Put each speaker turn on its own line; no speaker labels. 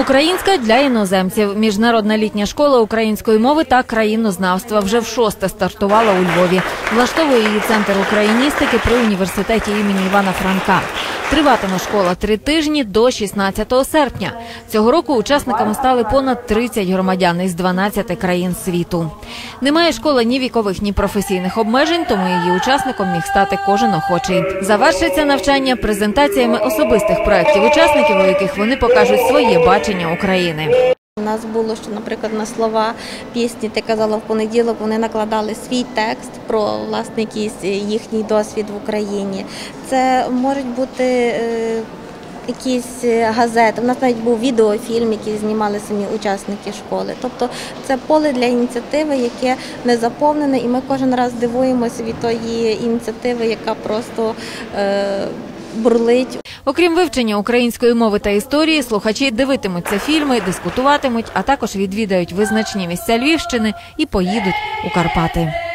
Українська для іноземців. Міжнародна літня школа української мови та країнознавства вже в шосте стартувала у Львові. Влаштовує її центр україністики при університеті імені Івана Франка. Триватиме школа три тижні до 16 серпня. Цього року учасниками стали понад 30 громадян із 12 країн світу. Немає школи ні вікових, ні професійних обмежень, тому її учасником міг стати кожен охочий. Завершиться навчання презентаціями особистих проєктів учасників, у яких вони покажуть своє бачення України.
У нас було, що, наприклад, на слова пісні ти казала в понеділок, вони накладали свій текст про власне якийсь їхній досвід в Україні. Це можуть бути е, якісь газети. У нас навіть був відеофільм, який знімали самі учасники школи. Тобто це поле для ініціативи, яке не заповнене, і ми кожен раз дивуємося від тої ініціативи, яка просто е, бурлить.
Окрім вивчення української мови та історії, слухачі дивитимуться фільми, дискутуватимуть, а також відвідають визначні місця Львівщини і поїдуть у Карпати.